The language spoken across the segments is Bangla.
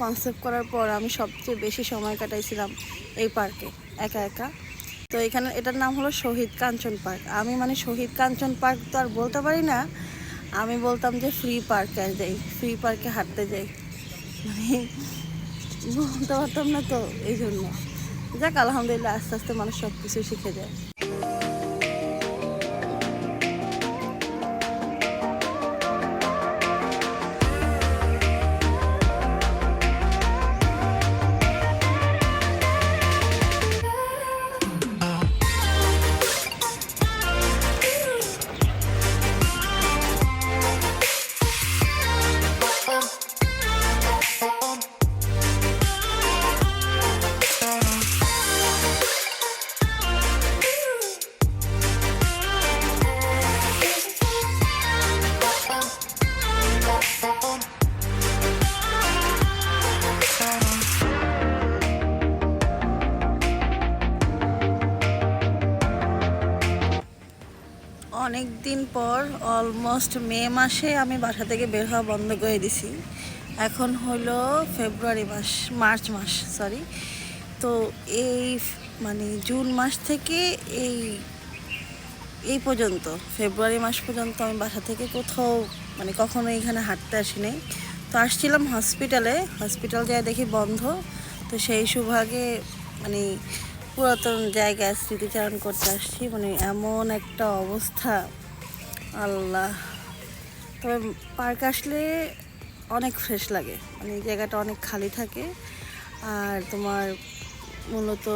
কনসেপ্ট করার পর আমি সবচেয়ে বেশি সময় কাটাইছিলাম এই পার্কে, একা একা। তো এখানে এটার নাম হলো শহীদ কাঞ্চন পার্ক। আমি মানে শহীদ কাঞ্চন পার্ক তো আর বলতে পারি না, আমি বলতাম যে ফ্রি পার্কে যাই ফ্রি পার্কে হাঁটতে যাই। মানে বলতে পারতাম না তো এই জন্য যাক, আলহামদুলিল্লাহ আস্তে আস্তে মানুষ সব কিছু শিখে যায়। অনেক দিন পর অলমোস্ট মে মাসে আমি বাসা থেকে বের হওয়া বন্ধ করে দিছি। এখন হলো ফেব্রুয়ারি মাস, মার্চ মাস সরি তো এই মানে জুন মাস থেকে এই এই পর্যন্ত, ফেব্রুয়ারি মাস পর্যন্ত আমি বাসা থেকে কোথাও মানে কখনো এখানে হাঁটতে আসি তো আসছিলাম হসপিটালে হসপিটাল যায় দেখি বন্ধ। তো সেই সুভাগে মানে পুরাতন জায়গায় স্মৃতিচারণ করতে আসছি। মানে এমন একটা অবস্থা। আল্লাহ। তবে পার্ক আসলে অনেক ফ্রেশ লাগে। মানে জায়গাটা অনেক খালি থাকে। আর তোমার মূলত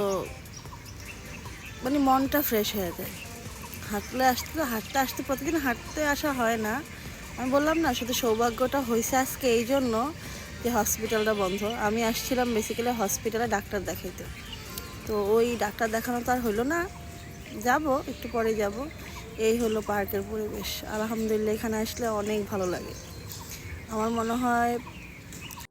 মানে মনটা ফ্রেশ হয়ে যায়। হাঁটলে আসতে তো হাঁটতে আসতে প্রতিদিন হাঁটতে আসা হয় না। আমি বললাম না, শুধু সৌভাগ্যটা হয়েছে আজকে এই জন্য যে হসপিটালটা বন্ধ। আমি আসছিলাম বেসিক্যালি হসপিটালে ডাক্তার দেখাইতে। তো ওই ডাক্তার দেখানো তো আর হলো না। যাব, একটু পরে যাব। এই হলো পার্কের পরিবেশ। আলহামদুলিল্লাহ এখানে আসলে অনেক ভালো লাগে। আমার মনে হয়